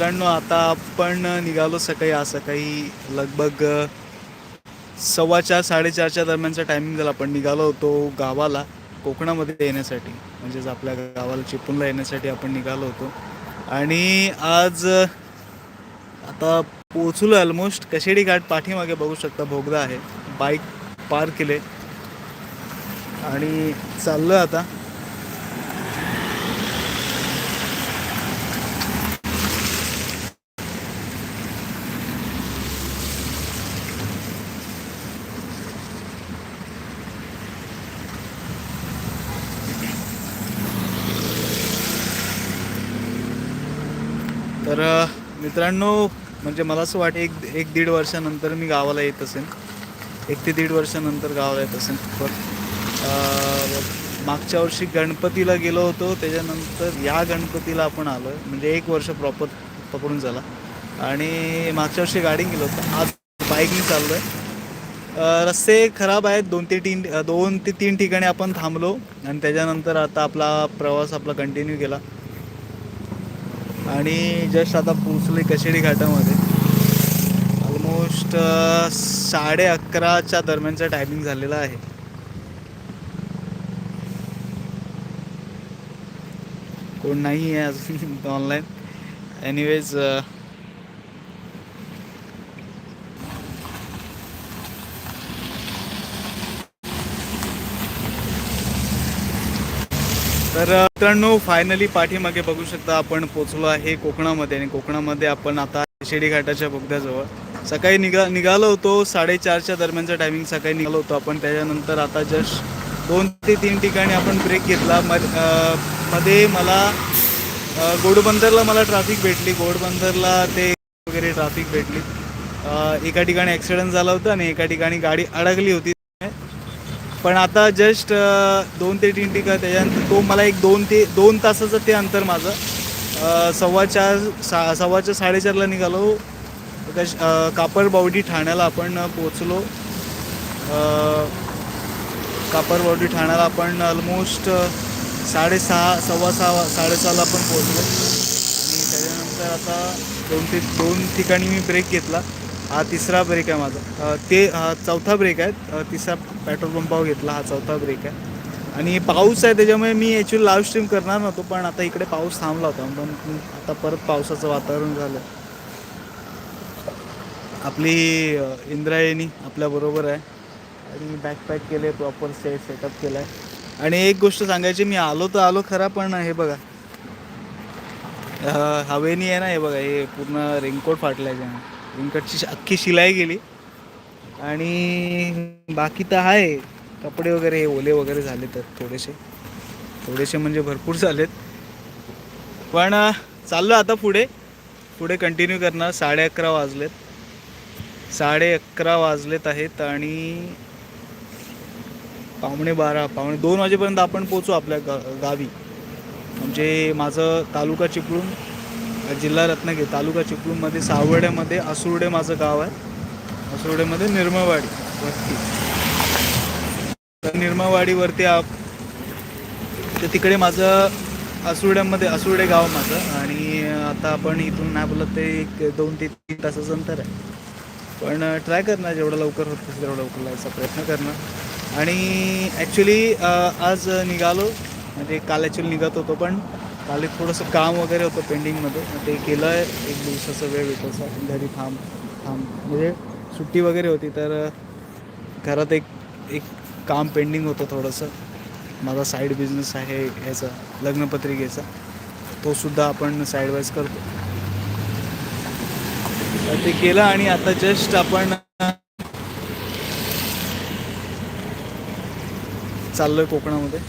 मित्रांनो आता आपण निघालो सकाळी आज सकाळी लगभग अ, सव्वा चार साडेचारच्या दरम्यानचा टायमिंग झाला. आपण निघालो होतो गावाला कोकणामध्ये येण्यासाठी. म्हणजेच आपल्या गावाला चिपळूणला येण्यासाठी आपण निघालो होतो. आणि आज आता पोचलो ऑलमोस्ट कशेडी घाट पाठीमागे बघू शकता भोगदा आहे. बाईक पार केले. आणि चाललो आता. तर मित्रांनो म्हणजे मला असं वाटतं एक एक दीड वर्षानंतर मी गावाला येत असेन. एक ते दीड वर्षानंतर गावाला येत असेन. पण मागच्या वर्षी गणपतीला गेलो होतो. त्याच्यानंतर या गणपतीला आपण आलो म्हणजे एक वर्ष प्रॉपर पकडून झाला. आणि मागच्या वर्षी गाडी गेलो होतो. आज बाईकने चाललो आहे रस्ते खराब आहेत. दोन ते तीन दोन ते तीन ठिकाणी आपण थांबलो. आणि त्याच्यानंतर आता आपला प्रवास आपला कंटिन्यू केला. आणि जस्ट आता पोचले कशेडी घाटामध्ये. ऑलमोस्ट साडे अकराच्या दरम्यानचा टायमिंग झालेला आहे. कोण नाही आहे अजून ऑनलाईन एनिवेज तर मित्रांनो फायनली पाठीमागे बघू शकता आपण पोचलो आहे कोकणामध्ये आणि कोकणामध्ये आपण आता शेडी घाटाच्या बोगद्याजवळ. सकाळी निघा निघालो होतो साडेचारच्या दरम्यानचा टायमिंग सकाळी निघालो होतो आपण. त्याच्यानंतर आता जस्ट दोन ते तीन ठिकाणी आपण ब्रेक घेतला. मध्ये मला गोडबंदरला मला ट्रॅफिक भेटली. गोडबंदरला ते वगैरे ट्रॅफिक भेटली. एका ठिकाणी ॲक्सिडेंट झाला होता आणि एका ठिकाणी गाडी अडकली होती. पण आता जस्ट दोन ते तीन टिका त्याच्यानंतर तो मला एक दोन ते दोन तासाचं ते अंतर माझं. सव्वा चार सा सव्वाच्या साडेचारला निघालो. कश अ, कापरबावडी ठाण्याला आपण पोचलो कापरबावडी ठाण्याला आपण ऑलमोस्ट साडेसहा सव्वा सहा साडेसहाला आपण पोचलो आणि त्याच्यानंतर आता दोन ते दोन ठिकाणी मी ब्रेक घेतला. हा तिसरा ब्रेक आहे माझा. ते चौथा ब्रेक आहे. तिसरा पेट्रोल पंपावर घेतला. हा चौथा ब्रेक आहे. आणि पाऊस आहे त्याच्यामुळे मी ॲक्च्युली लाईव्ह स्ट्रीम करणार नव्हतो पण आता इकडे पाऊस थांबला होता. पण आता परत पावसाचं वातावरण झालं आपली इंद्रायणी आपल्याबरोबर आहे. आणि बॅकपॅक केले प्रॉपर सेट सेटअप केला आहे आणि एक गोष्ट सांगायची मी आलो तर आलो खरा पण हे बघा. हवेनी आहे ना हे बघा हे पूर्ण रेनकोट फाटलं आहे रेनकोटची अख्खी शिलाई गेली. आणि बाकी तर आहे. कपडे वगैरे हे ओले वगैरे झाले तर थोडेसे. थोडेसे म्हणजे भरपूर झालेत. पण चाललो आता पुढे. पुढे कंटिन्यू करणार. साडे अकरा वाजलेत. साडे अकरा वाजलेत आहेत आणि पावणे बारा पावणे दोन वाजेपर्यंत आपण पोचू आपल्या गा गावी. म्हणजे माझं तालुका चिपळूण जिल्हा रत्नागिरी तालुका चिपळूणमध्ये सावर्ड्यामध्ये असुर्डे माझं गाव आहे. असुर्डेमध्ये निर्मवाडी वरती. तर निर्मळवाडीवरती आप तर तिकडे माझं असुर्ड्यामध्ये असुर्डे गाव माझं. आणि आता आपण इथून नाही बोलत ते एक दोन ते तीन तासाचं अंतर आहे. पण ट्राय करणार जेवढं लवकर होत असेल तेवढं लवकर जायचा प्रयत्न करणार. आणि ॲक्च्युली आज निघालो. म्हणजे काल ॲक्च्युली निघत होतो पण काल एक थोडंसं काम वगैरे होतं पेंडिंगमध्ये. मग ते केलं आहे एक दिवसाचं वेळ भेटायचा घरी थांब थांब. म्हणजे सुट्टी वगैरे होती तर घरात एक एक काम पेंडिंग होतं थोडंसं. माझा साईड बिझनेस आहे ह्याचा लग्नपत्रिकेचा. तोसुद्धा आपण साईडवाईज करतो. तर ते केलं आणि आता जस्ट आपण चाललोय कोकणामध्ये.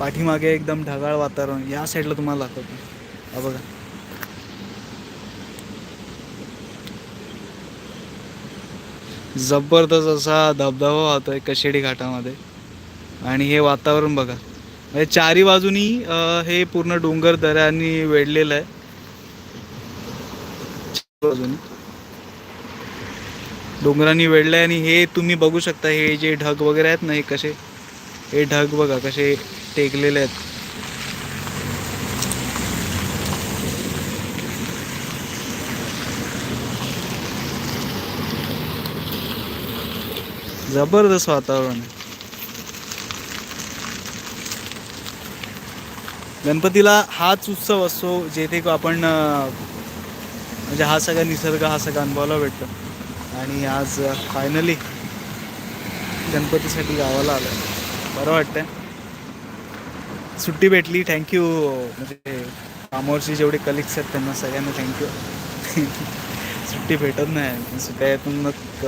पाठीमागे एकदम ढगाळ वातावरण या साईडला तुम्हाला दाखवतो. हा बघा. जबरदस्त असा धबधबा वाहतोय कशेडी घाटामध्ये. आणि हे वातावरण बघा. म्हणजे चारी बाजूनी हे पूर्ण डोंगर दऱ्यांनी वेढलेलं आहे. बाजूनी. डोंगरांनी वेढलंय आणि हे तुम्ही बघू शकता हे जे ढग वगैरे आहेत ना हे कसे? हे ढग बघा कसे टेकलेले आहेत. जबरदस्त वातावरण गणपतीला हाच उत्सव असतो जेथे आपण म्हणजे हा सगळा निसर्ग हा सगळा अनुभवायला भेटतो. आणि आज फायनली गणपतीसाठी गावाला आलं बरं वाटतंय. सुट्टी भेटली. थँक्यू म्हणजे कामावरचे जेवढे कलिग्स आहेत त्यांना सगळ्यांना थँक्यू सुट्टी भेटत नाही. सुट्ट्यातून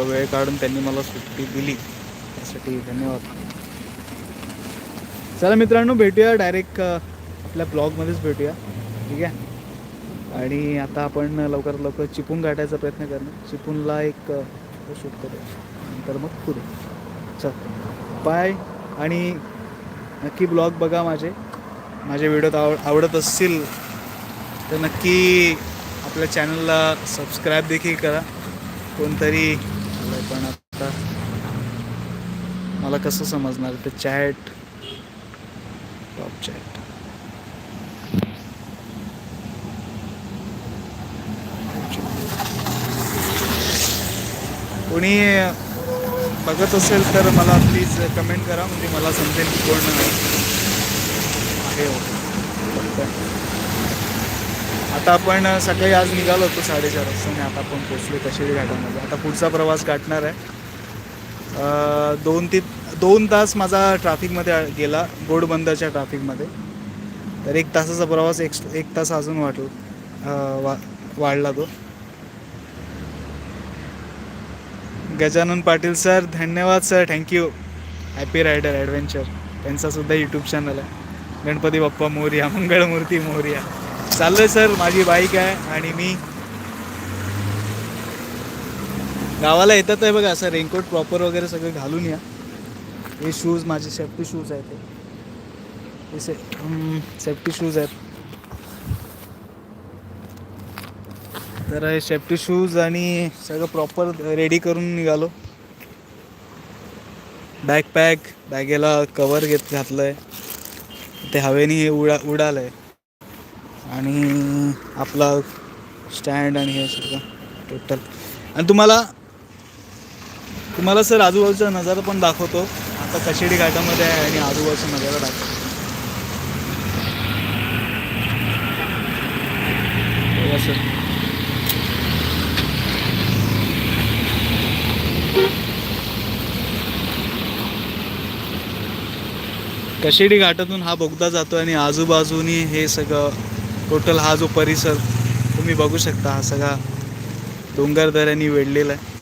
वेळ काढून त्यांनी मला सुट्टी दिली. त्यासाठी धन्यवाद. चला मित्रांनो भेटूया डायरेक्ट आपल्या ब्लॉगमध्येच भेटूया. ठीक आहे? आणि आता आपण लवकरात लवकर चिपून गाठायचा प्रयत्न करणार. चिपूनला एक शूट करू नंतर मग पुढे. चल. बाय आणि नक्की ब्लॉग बघा माझे. माझे व्हिडिओ आव आवडत असतील तर नक्की आपल्या चॅनलला सबस्क्राईब देखील करा. कोणतरी पण आता. मला कसं समजणार ते चॅट? Top chat. कोणी बघत असेल तर मला प्लीज कमेंट करा म्हणजे मला समजेल की कोण हो. होतं. आता आपण सकाळी आज निघालो होतो साडेचार वाजता आणि आता आपण पोचलो कशेरी घाटामध्ये. आता पुढचा प्रवास गाठणार आहे. दोन ते दोन तास माझा ट्रॅफिकमध्ये गेला गोडबंदरच्या ट्रॅफिकमध्ये. तर एक तासाचा प्रवास एक एक तास अजून वाटला वा वाढला तो. गजानन पाटील सर धन्यवाद sir. Thank you happy rider adventure त्यांचासुद्धा YouTube channel आहे. गणपती बाप्पा मोर्या मंगळमूर्ती मोर्या. चाललंय सर माझी बाईक आहे आणि मी गावाला येतात आहे बघा असं रेनकोट प्रॉपर वगैरे सगळं घालून या. हे शूज माझे सेफ्टी शूज आहेत ते. हे से सेफ्टी शूज आहेत. तर हे सेफ्टी शूज आणि सगळं प्रॉपर रेडी करून निघालो. बॅकपॅक बॅगेला कवर घेत घातलं आहे ते हवेने हे उडा उडालं आहे आणि आपला स्टँड आणि हे सगळं टोटल आणि तुम्हाला तुम्हाला सर आजूबाजूचा नजारा पण दाखवतो. आता कशेडी घाटामध्ये आहे आणि आजूबाजूचा नजारा दाखवतो. बघा सर कशेडी घाटातून हा बोगदा जातो आणि आजूबाजूनी हे सगळं टोटल हा जो परिसर तुम्ही बघू शकता हा सगळा डोंगर दऱ्यांनी वेढलेला आहे.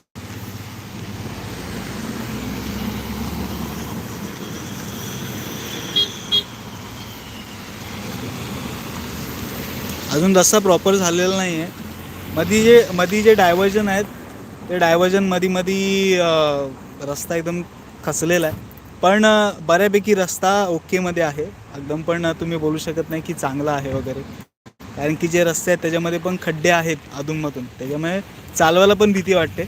अजून रस्ता प्रॉपर झालेला नाही आहे मधी जे मधी जे डायव्हर्जन आहेत ते डायव्हर्जन मधी मधी रस्ता एकदम खचलेला आहे. पण बऱ्यापैकी रस्ता ओकेमध्ये आहे. एकदम पण तुम्ही बोलू शकत नाही की चांगला आहे वगैरे. कारण की जे रस्ते आहेत त्याच्यामध्ये पण खड्डे आहेत अधूनमधून. त्याच्यामुळे चालवायला पण भीती वाटते.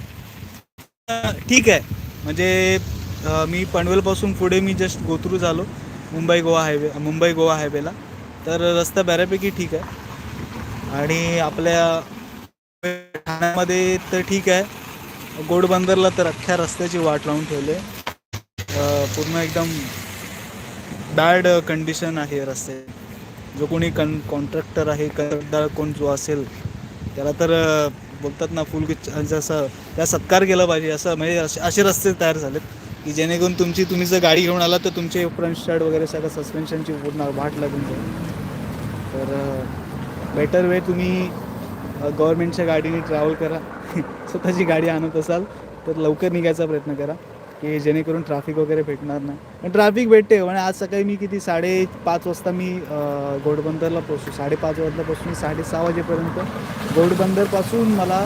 ठीक आहे. म्हणजे मी पनवेलपासून पुढे मी जस्ट गोथरू झालो मुंबई गोवा हायवे मुंबई गोवा हायवेला. तर रस्ता बऱ्यापैकी ठीक आहे. आणि आपल्या ठाण्यामध्ये तर ठीक आहे. गोडबंदरला तर अख्ख्या रस्त्याची वाट लावून ठेवले पूर्ण एकदम बॅड कंडिशन आहे रस्ते. जो कोणी कन कॉन्ट्रॅक्टर आहे कंत्राटदार कोण जो असेल त्याला तर बोलतात ना फुल जसं त्या सत्कार केला पाहिजे असं म्हणजे असे असे रस्ते तयार झालेत की जेणेकरून तुमची तुम्ही जर गाडी घेऊन आला तर तुमचे फ्रंट स्टार्ट वगैरे सगळं सस्पेन्शनची पूर्ण वाट लागून जाईल. तर बेटर वे तुम्ही गव्हर्मेंटच्या गाडीने ट्रॅव्हल करा. स्वतःची गाडी आणत असाल तर लवकर निघायचा प्रयत्न करा. की जेणेकरून ट्रॅफिक वगैरे भेटणार नाही. पण ट्रॅफिक भेटते म्हणजे आज सकाळी मी किती साडेपाच वाजता मी घोडबंदरला पोचलो साडेपाच वाजल्यापासून साडेसहा वाजेपर्यंत घोडबंदरपासून मला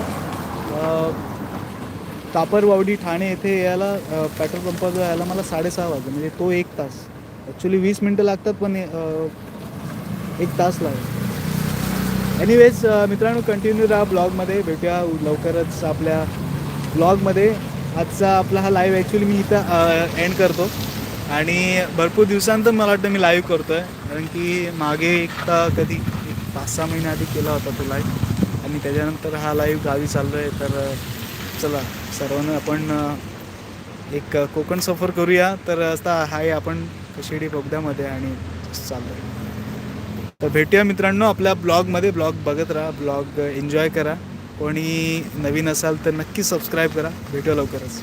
तापरवावडी ठाणे येथे यायला पेट्रोल पंपाजवळ यायला मला साडेसहा वाजले. म्हणजे तो एक तास. ॲक्च्युली वीस मिनटं लागतात पण एक तास लागेल. एनिवेज मित्रांनो कंटिन्यू राहा ब्लॉगमध्ये. भेटूया लवकरच आपल्या ब्लॉगमध्ये. आजचा आपला हा लाईव्ह ॲक्च्युली मी इथं एंड करतो. आणि भरपूर दिवसांत मला वाटतं मी लाईव्ह करतो आहे कारण की मागे एकदा कधी एक पाच सहा महिन्या आधी केला होता तो लाईव्ह आणि त्याच्यानंतर हा लाईव्ह गावी चाललो आहे तर चला सर्वांना आपण एक कोकण सफर करूया. तर आता आहे आपण शिर्डी बोगद्यामध्ये आणि चाललो आहे तर भेटूया मित्रांनो आपल्या ब्लॉगमध्ये. ब्लॉग बघत राहा. ब्लॉग एन्जॉय करा. कोणी नवीन असाल तर नक्की सबस्क्राईब करा. भेटू लवकरच.